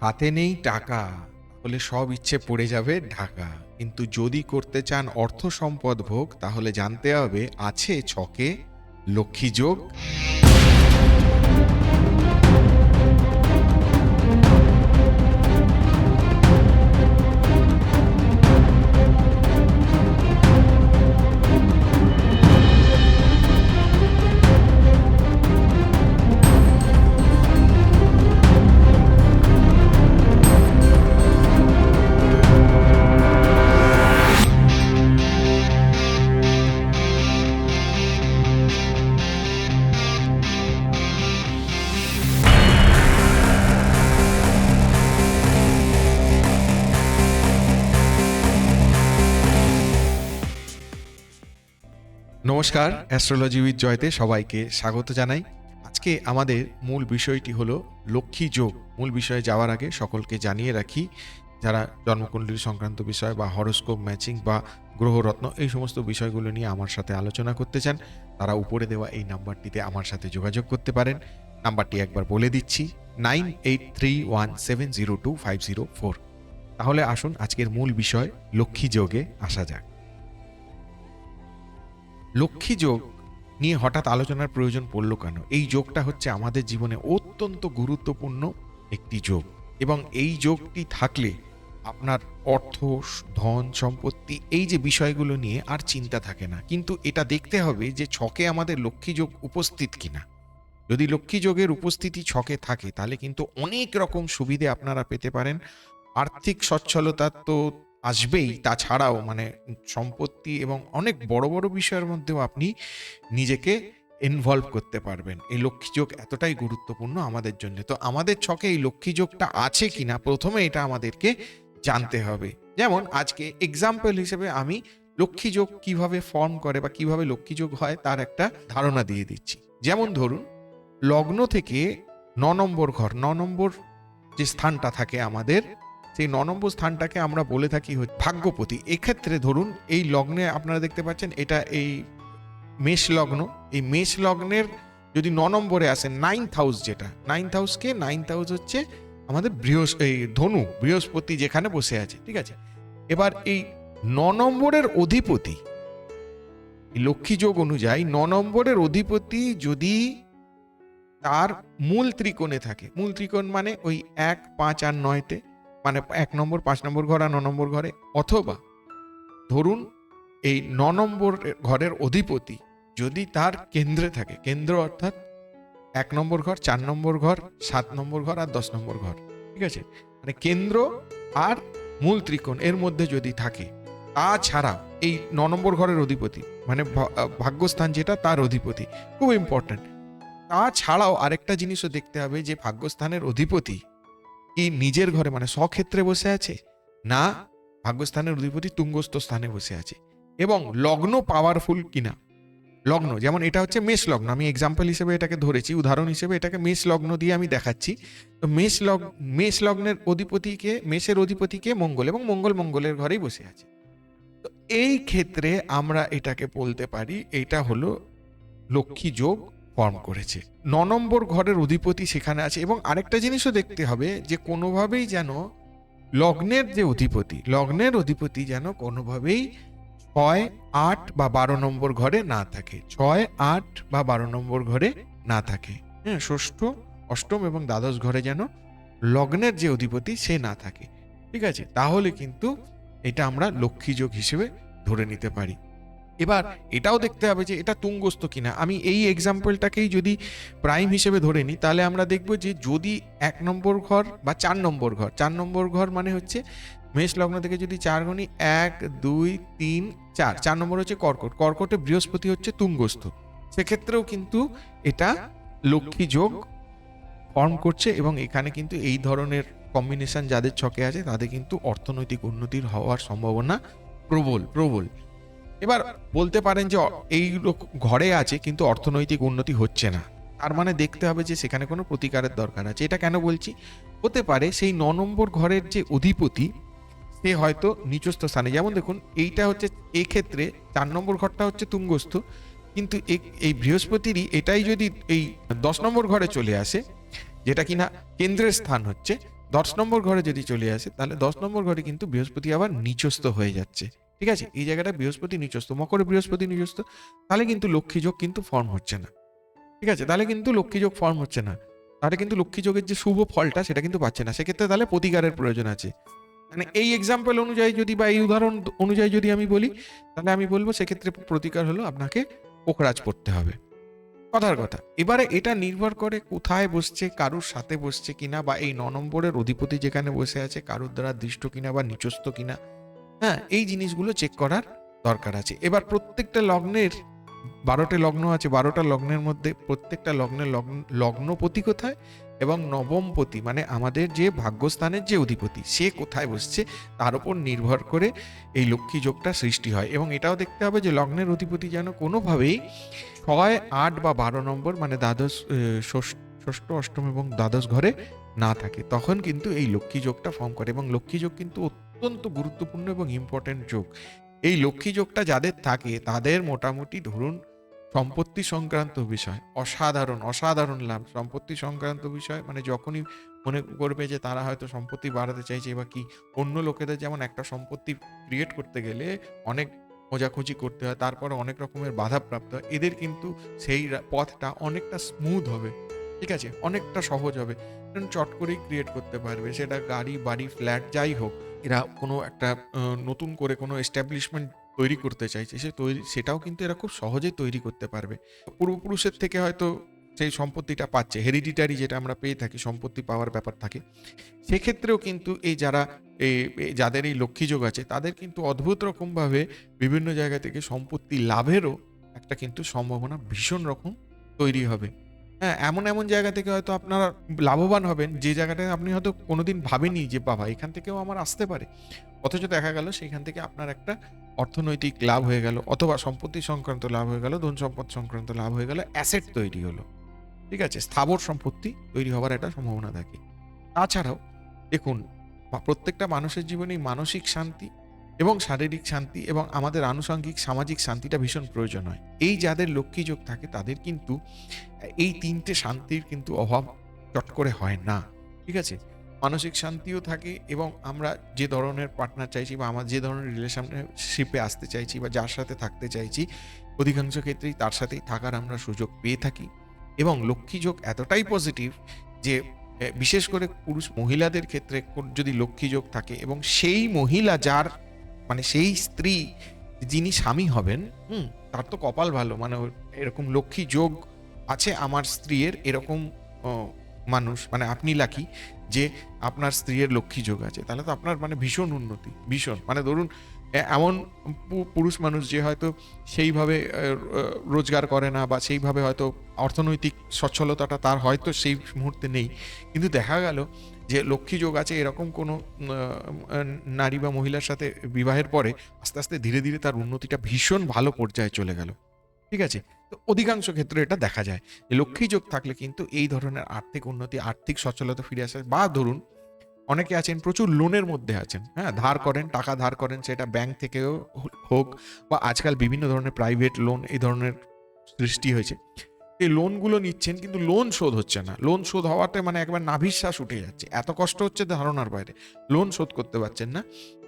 হাতে নেই টাকা হলে সব ইচ্ছে পড়ে যাবে ঢাকা। কিন্তু যদি করতে চান অর্থ সম্পদ ভোগ, তাহলে জানতে হবে, আছে ছকে লক্ষ্মী যোগ? নমস্কার অ্যাস্ট্রোলজি উইথ জয়তে সবাইকে স্বাগত জানাই। আজকে আমাদের মূল বিষয়টি হলো লক্ষ্মী যোগ। মূল বিষয়ে যাওয়ার আগে সকলকে জানিয়ে রাখি, যারা জন্মকুণ্ডলী সংক্রান্ত বিষয় বা হরোস্কোপ ম্যাচিং বা গ্রহরত্ন, এই সমস্ত বিষয়গুলো নিয়ে আমার সাথে আলোচনা করতে চান, তারা উপরে দেওয়া এই নাম্বারটিতে আমার সাথে যোগাযোগ করতে পারেন। নাম্বারটি একবার বলে দিচ্ছি nine eight three one seven zero two five zero four তাহলে আসুন আজকের মূল বিষয় লক্ষ্মী যোগে আসা যাক। লক্ষ্মী যোগ নিয়ে হঠাৎ আলোচনার প্রয়োজন পড়ল কেন? এই যোগটা হচ্ছে আমাদের জীবনে অত্যন্ত গুরুত্বপূর্ণ একটি যোগ। এবং এই যোগটি থাকলে আপনার অর্থ, ধন, সম্পত্তি, এই যে বিষয়গুলো নিয়ে আর চিন্তা থাকে না। কিন্তু এটা দেখতে হবে যে ছকে আমাদের লক্ষ্মী যোগ উপস্থিত কিনা। যদি লক্ষ্মী যোগের উপস্থিতি ছকে থাকে, তাহলে কিন্তু অনেক রকম সুবিধে আপনারা পেতে পারেন। আর্থিক সচ্ছলতা তো আসবেই তাছাড়াও মানে সম্পত্তি এবং অনেক বড় বড় বিষয়ের মধ্যেও আপনি নিজেকে ইনভলভ করতে পারবেন। এই লক্ষ্মী যোগ এতটাই গুরুত্বপূর্ণ আমাদের জন্য। তো আমাদের ছকে এই লক্ষ্মী যোগটা আছে কিনা? প্রথমে এটা আমাদেরকে জানতে হবে। যেমন আজকে এক্সাম্পল হিসেবে আমি লক্ষ্মী যোগ কীভাবে ফর্ম করে বা কীভাবে লক্ষ্মী যোগ হয় তার একটা ধারণা দিয়ে দিচ্ছি। যেমন ধরুন লগ্ন থেকে ন নম্বর ঘর ন নম্বর যে স্থানটা থাকে আমাদের সেই ন নম্বর স্থানটাকে আমরা বলে থাকি ভাগ্যপতি। এক্ষেত্রে ধরুন, এই লগ্নে আপনারা দেখতে পাচ্ছেন, এটা এই মেষ লগ্ন। এই মেষ লগ্নের যদি ন নম্বরে আসে নাইন্থ হাউস যেটা নাইন্থ হাউসকে নাইন্থ হাউস হচ্ছে আমাদের বৃহস্প এই ধনু, বৃহস্পতি যেখানে বসে আছে, ঠিক আছে? এবার এই ন নম্বরের অধিপতি লক্ষ্মী যোগ অনুযায়ী ন নম্বরের অধিপতি যদি তার মূল ত্রিকোণে থাকে, মূল ত্রিকোণ মানে ওই এক, পাঁচ আর নয়তে মানে এক নম্বর, পাঁচ নম্বর ঘর আর ন নম্বর ঘরে। অথবা ধরুন এই ন নম্বর ঘরের অধিপতি যদি তার কেন্দ্রে থাকে, কেন্দ্র অর্থাৎ এক নম্বর ঘর, চার নম্বর ঘর, সাত নম্বর ঘর আর দশ নম্বর ঘর, ঠিক আছে? মানে কেন্দ্র আর মূল ত্রিকোণ এর মধ্যে যদি থাকে তাছাড়া এই ন নম্বর ঘরের অধিপতি মানে ভাগ্যস্থান যেটা তার অধিপতি, খুব ইম্পর্ট্যান্ট তাছাড়াও আরেকটা জিনিসও দেখতে হবে যে ভাগ্যস্থানের অধিপতি কি নিজের ঘরে মানে স্বক্ষেত্রে বসে আছে, না ভাগ্যস্থানের অধিপতি তুঙ্গস্থ স্থানে বসে আছে। এবং লগ্ন পাওয়ারফুল কিনা? লগ্ন, যেমন এটা হচ্ছে মেষ লগ্ন। আমি এক্সাম্পল হিসেবে এটাকে ধরেছি, উদাহরণ হিসেবে এটাকে মেষ লগ্ন দিয়ে আমি দেখাচ্ছি। তো মেষ লগ, মেষ লগ্নের অধিপতিকে, মেষের অধিপতিকে মঙ্গল এবং মঙ্গল মঙ্গলের ঘরেই বসে আছে। তো এই ক্ষেত্রে আমরা এটাকে বলতে পারি, এটা হলো লক্ষ্মী যোগ ফর্ম করেছে। ন নম্বর ঘরের অধিপতি সেখানে আছে এবং আরেকটা জিনিসও দেখতে হবে যে কোনোভাবেই যেন লগ্নের যে অধিপতি, লগ্নের অধিপতি যেন কোনোভাবেই ছয়, আট বা বারো নম্বর ঘরে না থাকে। ছয়, আট বা বারো নম্বর ঘরে না থাকে। হ্যাঁ ষষ্ঠ, অষ্টম এবং দ্বাদশ ঘরে যেন লগ্নের যে অধিপতি সে না থাকে। ঠিক আছে? তাহলে কিন্তু এটা আমরা লক্ষ্মী যোগ হিসেবে ধরে নিতে পারি। এবার এটাও দেখতে হবে যে এটা তুঙ্গস্থ কিনা। আমি এই এক্সাম্পলটাকেই যদি প্রাইম হিসেবে ধরে নিই, তাহলে আমরা দেখব যে যদি এক নম্বর ঘর বা চার নম্বর ঘর, চার নম্বর ঘর মানে হচ্ছে মেষ লগ্ন থেকে যদি চার গণি এক, দুই, তিন, চার চার নম্বর হচ্ছে কর্কট। কর্কটে বৃহস্পতি হচ্ছে তুঙ্গস্থ। সেক্ষেত্রেও কিন্তু এটা লক্ষ্মী যোগ ফর্ম করছে এবং এখানে কিন্তু এই ধরনের কম্বিনেশন যাদের ছকে আছে, তাদের কিন্তু অর্থনৈতিক উন্নতির হওয়ার সম্ভাবনা প্রবল প্রবল। এবার বলতে পারেন যে এই ঘরে আছে, কিন্তু অর্থনৈতিক উন্নতি হচ্ছে না। তার মানে দেখতে হবে যে সেখানে কোনো প্রতিকারের দরকার আছে। এটা কেন বলছি? হতে পারে সেই ন নম্বর ঘরের যে অধিপতি, সে হয়তো নিচস্থ স্থানে। যেমন দেখুন, এইটা হচ্ছে এই ক্ষেত্রে চার নম্বর ঘরটা হচ্ছে তুঙ্গস্থ। কিন্তু এই বৃহস্পতিরই এটাই যদি এই দশ নম্বর ঘরে চলে আসে, যেটা কিনা কেন্দ্রের স্থান হচ্ছে, দশ নম্বর ঘরে যদি চলে আসে, তাহলে দশ নম্বর ঘরে কিন্তু বৃহস্পতি আবার নিচস্থ হয়ে যাচ্ছে। ঠিক আছে? এই জায়গাটা বৃহস্পতি নিচস্থ, মকরে বৃহস্পতি নিচস্থ, তাহলে কিন্তু লক্ষ্মী যোগ কিন্তু ফর্ম হচ্ছে না। ঠিক আছে? তাহলে কিন্তু লক্ষ্মী যোগ ফর্ম হচ্ছে না। তাহলে কিন্তু লক্ষ্মী যোগের যে শুভ ফলটা সেটা কিন্তু পাচ্ছে না। সেক্ষেত্রে তাহলে প্রতিকারের প্রয়োজন আছে। মানে এই এক্সাম্পল অনুযায়ী যদি বা এই উদাহরণ অনুযায়ী যদি আমি বলি, তাহলে আমি বলব সেক্ষেত্রে প্রতিকার হলো আপনাকে পোখরাজ পড়তে হবে। কথার কথা, এবারে এটা নির্ভর করে কোথায় বসছে, কারুর সাথে বসছে কিনা বা এই ন নম্বরের অধিপতি যেখানে বসে আছে, কারুর দ্বারা দৃষ্ট কিনা বা নিচস্থ কিনা হ্যাঁ এই জিনিসগুলো চেক করার দরকার আছে। এবার প্রত্যেকটা লগ্নের, বারোটা লগ্ন আছে, বারোটা লগ্নের মধ্যে প্রত্যেকটা লগ্নের লগ্ন, লগ্নপতি কোথায় এবং নবমপতি মানে আমাদের যে ভাগ্যস্থানের যে অধিপতি, সে কোথায় বসছে, তার উপর নির্ভর করে এই লক্ষ্মী যোগটা সৃষ্টি হয় এবং এটাও দেখতে হবে যে লগ্নের অধিপতি যেন কোনোভাবেই ছয়, আট বা বারো নম্বর মানে দ্বাদশ ষষ্ঠ অষ্টম এবং দ্বাদশ ঘরে না থাকে। তখন কিন্তু এই লক্ষ্মী যোগটা ফর্ম করে এবং লক্ষ্মী যোগ কিন্তু অত্যন্ত গুরুত্বপূর্ণ এবং ইম্পর্ট্যান্ট যোগ। এই লক্ষ্মী যোগটা যাদের থাকে, তাদের মোটামুটি ধরুন সম্পত্তি সংক্রান্ত বিষয়, অসাধারণ অসাধারণ লাভ। সম্পত্তি সংক্রান্ত বিষয় মানে যখনই মনে করবে যে তারা হয়তো সম্পত্তি বাড়াতে চাইছে বা কি, অন্য লোকেদের যেমন একটা সম্পত্তি ক্রিয়েট করতে গেলে অনেক খোঁজাখুঁজি করতে হয়, তারপরে অনেক রকমের বাধাপ্রাপ্ত হয়, এদের কিন্তু সেই পথটা অনেকটা স্মুথ হবে। ঠিক আছে? অনেকটা সহজ হবে। চট করেই ক্রিয়েট করতে পারবে, সেটা গাড়ি, বাড়ি ফ্ল্যাট যাই হোক। এরা কোনো একটা নতুন করে কোনো এস্টাবলিশমেন্ট তৈরি করতে চাইছে। সে তৈরি, সেটাও কিন্তু এরা খুব সহজেই তৈরি করতে পারবে। পূর্বপুরুষের থেকে হয়তো সেই সম্পত্তিটা পাচ্ছে হেরিডিটারি যেটা আমরা পেয়ে থাকি, সম্পত্তি পাওয়ার ব্যাপার থাকে। সেক্ষেত্রেও কিন্তু এই যারা যাদের এই লক্ষ্মীযোগ আছে, তাদের কিন্তু অদ্ভুত রকমভাবে বিভিন্ন জায়গা থেকে সম্পত্তি লাভেরও একটা কিন্তু সম্ভাবনা ভীষণ রকম তৈরি হবে। হ্যাঁ এমন এমন জায়গা থেকে হয়তো আপনারা লাভবান হবেন। যে জায়গাটায় আপনি হয়তো কোনোদিন ভাবেনি যে, বাবা, এখান থেকেও আমার আসতে পারে। অথচ দেখা গেল সেখান থেকে আপনার একটা অর্থনৈতিক লাভ হয়ে গেল, অথবা সম্পত্তি সংক্রান্ত লাভ হয়ে গেল, ধন সম্পদ সংক্রান্ত লাভ হয়ে গেল, অ্যাসেট তৈরি হলো। ঠিক আছে? স্থাবর সম্পত্তি তৈরি হওয়ার একটা সম্ভাবনা থাকে। তাছাড়াও, দেখুন প্রত্যেকটা মানুষের জীবনেই মানসিক শান্তি এবং শারীরিক শান্তি এবং আমাদের আনুষঙ্গিক সামাজিক শান্তিটা ভীষণ প্রয়োজন হয়। এই যাদের লক্ষ্মী যোগ থাকে, তাদের কিন্তু এই তিনটে শান্তির কিন্তু অভাব চট করে হয় না, ঠিক আছে? মানসিক শান্তিও থাকে এবং আমরা যে ধরনের পার্টনার চাইছি বা আমার যে ধরনের রিলেশনশিপে আসতে চাইছি বা যার সাথে থাকতে চাইছি, অধিকাংশ ক্ষেত্রেই তার সাথেই থাকার আমরা সুযোগ পেয়ে থাকি এবং লক্ষ্মী যোগ এতটাই পজিটিভ যে বিশেষ করে পুরুষ মহিলাদের ক্ষেত্রে, যদি লক্ষ্মী যোগ থাকে এবং সেই মহিলা যার মানে সেই স্ত্রী যিনি স্বামী হবেন হুম। তার তো কপাল ভালো মানে এরকম লক্ষ্মী যোগ আছে আমার স্ত্রীর এরকম মানুষ মানে আপনি লাকি যে আপনার স্ত্রীর লক্ষ্মী যোগ আছে তাহলে তো আপনার মানে ভীষণ উন্নতি ভীষণ। মানে ধরুন এমন পুরুষ মানুষ যে হয়তো সেইভাবে রোজগার করে না বা সেইভাবে হয়তো অর্থনৈতিক সচ্ছলতাটা তার হয়তো সেই মুহূর্তে নেই। কিন্তু দেখা গেল যে লক্ষ্মী যোগ আছে, এরকম কোনো নারী বা মহিলার সাথে বিবাহের পরে আস্তে আস্তে ধীরে ধীরে তার উন্নতিটা ভীষণ ভালো পর্যায়ে চলে গেল। ঠিক আছে? তো অধিকাংশ ক্ষেত্রে এটা দেখা যায়। যে লক্ষ্মী যোগ থাকলে কিন্তু এই ধরনের আর্থিক উন্নতি, আর্থিক সচ্ছলতা ফিরে আসে। বা ধরুন, অনেকে আছেন, প্রচুর লোনের মধ্যে আছেন হ্যাঁ? ধার করেন, টাকা ধার করেন, সেটা ব্যাংক থেকেও হোক বা আজকাল বিভিন্ন ধরনের প্রাইভেট লোন এই ধরনের সৃষ্টি হয়েছে। এই লোনগুলো নিচ্ছেন, কিন্তু লোন শোধ হচ্ছে না। লোন শোধ হওয়াতে মানে একবার নাভিশ্বাস উঠে যাচ্ছে। এত কষ্ট হচ্ছে ধারণার বাইরে। লোন শোধ করতে পারছেন না।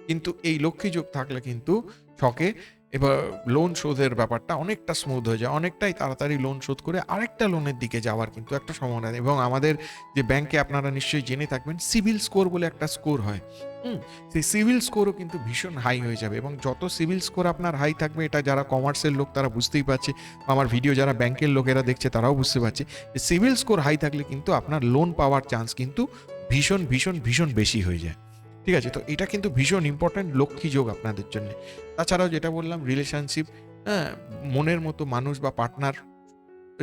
কিন্তু এই লক্ষ্মী যোগ থাকলে কিন্তু ছকে এবার লোন শোধের ব্যাপারটা অনেকটা স্মুথ হয়ে যায়। অনেকটাই তাড়াতাড়ি লোন শোধ করে আরেকটা লোনের দিকে যাওয়ার কিন্তু একটা সম্ভাবনা এবং আমাদের যে ব্যাংকে আপনারা নিশ্চয়ই জেনে থাকবেন সিভিল স্কোর বলে একটা স্কোর হয়। হুম, সেই সিভিল স্কোরও কিন্তু ভীষণ হাই হয়ে যাবে। এবং যত সিভিল স্কোর আপনার হাই থাকবে, এটা যারা কমার্সের লোক তারা বুঝতেই পারছে আমার ভিডিও যারা ব্যাংকের লোকেরা দেখছে তারাও বুঝতে পারছে। যে সিভিল স্কোর হাই থাকলে কিন্তু আপনার লোন পাওয়ার চান্স কিন্তু ভীষণ ভীষণ ভীষণ বেশি হয়ে যায়। ঠিক আছে? তো এটা কিন্তু ভীষণ ইম্পর্ট্যান্ট লক্ষ্মী যোগ আপনাদের জন্য। তাছাড়াও যেটা বললাম রিলেশনশিপ হ্যাঁ মনের মতো মানুষ বা পার্টনার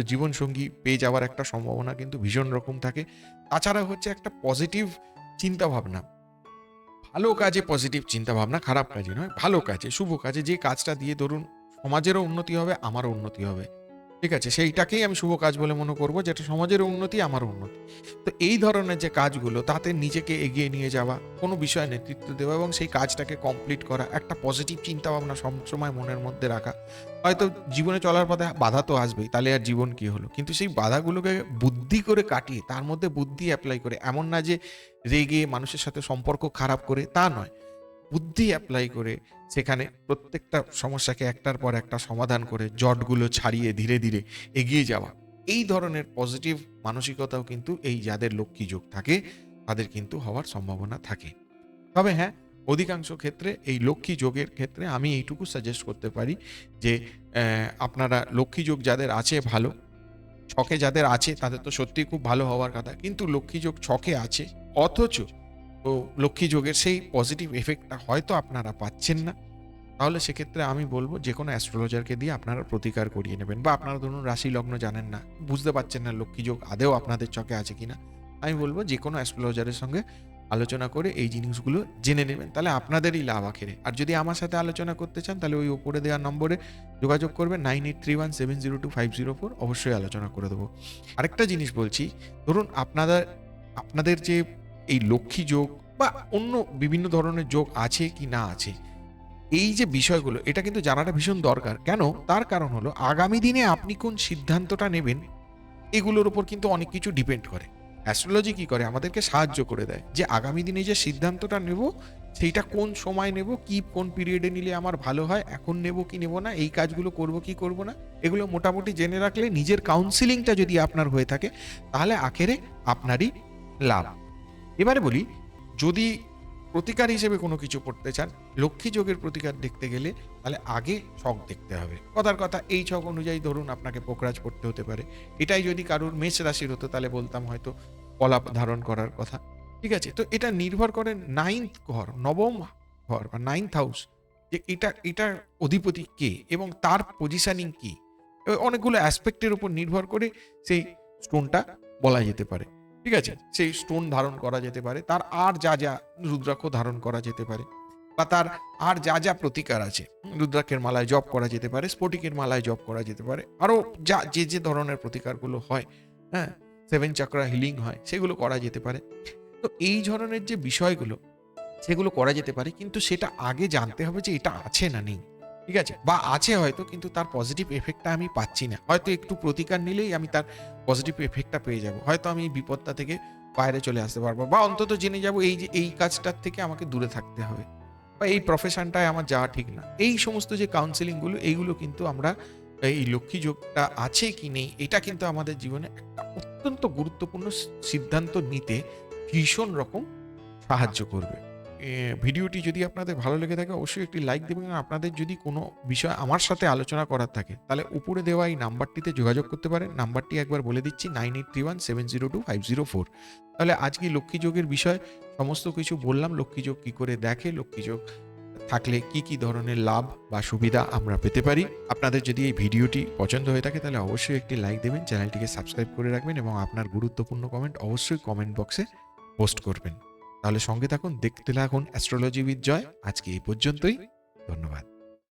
জীবনসঙ্গী পেয়ে যাওয়ার একটা সম্ভাবনা কিন্তু ভীষণ রকম থাকে। তাছাড়া হচ্ছে একটা পজিটিভ চিন্তা ভাবনা ভালো কাজে পজিটিভ চিন্তা ভাবনা খারাপ কাজে নয়, ভালো কাজে, শুভ কাজে যে কাজটা দিয়ে ধরুন, সমাজেরও উন্নতি হবে, আমারও উন্নতি হবে। ঠিক আছে, সেইটাকেই আমি শুভ কাজ বলে মনে করব, যেটা সমাজের উন্নতি, আমার উন্নতি। তো এই ধরনের যে কাজগুলো, তাতে নিজেকে এগিয়ে নিয়ে যাওয়া, কোনো বিষয়ে নেতৃত্ব দেওয়া এবং সেই কাজটাকে কমপ্লিট করা, একটা পজিটিভ চিন্তা ভাবনা সবসময় মনের মধ্যে রাখা। হয়তো জীবনে চলার পথে বাধা তো আসবেই, তাহলে আর জীবন কি হলো? কিন্তু সেই বাধাগুলোকে বুদ্ধি করে কাটিয়ে, তার মধ্যে বুদ্ধি অ্যাপ্লাই করে, এমন না যে রেগে মানুষের সাথে সম্পর্ক খারাপ করে, তা নয়। বুদ্ধি অ্যাপ্লাই করে সেখানে প্রত্যেকটা সমস্যাকে একটার পর একটা সমাধান করে জটগুলো ছাড়িয়ে ধীরে ধীরে এগিয়ে যাওয়া। এই ধরনের পজিটিভ মানসিকতাও কিন্তু এই যাদের লক্ষ্মী যোগ থাকে, তাদের কিন্তু হওয়ার সম্ভাবনা থাকে। তবে হ্যাঁ অধিকাংশ ক্ষেত্রে এই লক্ষ্মী যোগের ক্ষেত্রে আমি এইটুকু সাজেস্ট করতে পারি যে আপনারা লক্ষ্মী যোগ যাদের আছে ভালো, ছকে যাদের আছে তাদের তো সত্যিই খুব ভালো হওয়ার কথা। কিন্তু লক্ষ্মী যোগ ছকে আছে, অথচ তো লক্ষ্মী যোগের সেই পজিটিভ এফেক্টটা হয়তো আপনারা পাচ্ছেন না। তাহলে সেক্ষেত্রে আমি বলব, যে কোনো অ্যাস্ট্রোলজারকে দিয়ে আপনারা প্রতিকার করিয়ে নেবেন। বা আপনারা ধরুন রাশি লগ্ন জানেন না, বুঝতে পারছেন না লক্ষ্মী যোগ আদেও আপনাদের চকে আছে কিনা। আমি বলব, যে কোনো অ্যাস্ট্রোলজারের সঙ্গে আলোচনা করে এই জিনিসগুলো জেনে নেবেন। তাহলে আপনাদেরই লাভ আখেরে। আর যদি আমার সাথে আলোচনা করতে চান, তাহলে ওই ওপরে দেওয়া নম্বরে যোগাযোগ করবেন, nine eight three one seven zero two five zero four. অবশ্যই আলোচনা করে দেবো। আরেকটা জিনিস বলছি, ধরুন আপনাদের আপনাদের যে এই লক্ষ্মী যোগ বা অন্য বিভিন্ন ধরনের যোগ আছে কি না আছে, এই যে বিষয়গুলো, এটা কিন্তু জানাটা ভীষণ দরকার। কেন? তার কারণ হলো, আগামী দিনে আপনি কোন সিদ্ধান্তটা নেবেন, এগুলোর উপর কিন্তু অনেক কিছু ডিপেন্ড করে। অ্যাস্ট্রোলজি কি করে? আমাদেরকে সাহায্য করে দেয় যে, আগামী দিনে যে সিদ্ধান্তটা নেব, সেইটা কোন সময় নেব, কি কোন পিরিয়ডে নিলে আমার ভালো হয়, এখন নেব কি নেব না, এই কাজগুলো করব কি করব না, এগুলো মোটামুটি জেনে রাখলে নিজের কাউন্সিলিংটা যদি আপনার হয়ে থাকে, তাহলে আখেরে আপনারই লাভ। এবারে বলি, যদি প্রতিকার হিসেবে কোনো কিছু পড়তে চান, লক্ষ্মী যোগের প্রতিকার দেখতে গেলে তাহলে আগে ছক দেখতে হবে। কথার কথা, এই ছক অনুযায়ী ধরুন আপনাকে পোকরাজ পড়তে হতে পারে। এটাই যদি কারুর মেষ রাশির হতো, তাহলে বলতাম হয়তো কলা ধারণ করার কথা। ঠিক আছে? তো এটা নির্ভর করে নাইন্থ ঘর, নবম ঘর বা নাইন্থ হাউস যে এটা, এটার অধিপতি কে এবং তার পজিশনিং কি। অনেকগুলো অ্যাসপেক্টের উপর নির্ভর করে সেই স্টোনটা বলা যেতে পারে। ঠিক আছে? সেই স্টোন ধারণ করা যেতে পারে, তার আর যা যা রুদ্রাক্ষ ধারণ করা যেতে পারে বা তার আর যা যা প্রতিকার আছে, রুদ্রাক্ষের মালায় জপ করা যেতে পারে, স্ফটিকের মালায় জপ করা যেতে পারে আরও যা, যে যে ধরনের প্রতিকারগুলো হয় হ্যাঁ সেভেন চাকরা হিলিং হয়, সেগুলো করা যেতে পারে। তো এই ধরনের যে বিষয়গুলো, সেগুলো করা যেতে পারে, কিন্তু সেটা আগে জানতে হবে যে এটা আছে না নেই। ঠিক আছে? বা আছে হয়তো, কিন্তু তার পজিটিভ এফেক্টটা আমি পাচ্ছি না। হয়তো একটু প্রতিকার নিলেই আমি তার পজিটিভ এফেক্টটা পেয়ে যাব। হয়তো আমি বিপদটা থেকে বাইরে চলে আসতে পারব বা অন্তত জেনে যাব এই যে, এই কাজটার থেকে আমাকে দূরে থাকতে হবে। বা এই প্রফেশনটায় আমার যাওয়া ঠিক না। এই সমস্ত যে কাউন্সিলিংগুলো এইগুলো কিন্তু আমরা, এই লক্ষ্মী যোগটা আছে কি নেই, এটা কিন্তু আমাদের জীবনে একটা অত্যন্ত গুরুত্বপূর্ণ সিদ্ধান্ত নিতে ভীষণ রকম সাহায্য করবে। ভিডিওটি যদি আপনাদের ভালো লেগে থাকে, অবশ্যই একটি লাইক দেবেন। আপনাদের যদি কোনো বিষয় আমার সাথে আলোচনা করার থাকে, তাহলে উপরে দেওয়া এই নাম্বারটিতে যোগাযোগ করতে পারেন। নাম্বারটি একবার বলে দিচ্ছি, nine eight three one seven zero two five zero four. তাহলে আজকে লক্ষ্মী যোগের বিষয়, সমস্ত কিছু বললাম। লক্ষ্মী যোগ কী করে দেখে, লক্ষ্মী যোগ থাকলে কি কি ধরনের লাভ বা সুবিধা আমরা পেতে পারি। আপনাদের যদি এই ভিডিওটি পছন্দ হয়ে থাকে, তাহলে অবশ্যই একটি লাইক দেবেন, চ্যানেলটিকে সাবস্ক্রাইব করে রাখবেন এবং আপনার গুরুত্বপূর্ণ কমেন্ট অবশ্যই কমেন্ট বক্সে পোস্ট করবেন। তাহলে সঙ্গে থাকুন দেখতে থাকুন অ্যাস্ট্রোলজি উইথ জয় আজকে এই পর্যন্তই। ধন্যবাদ।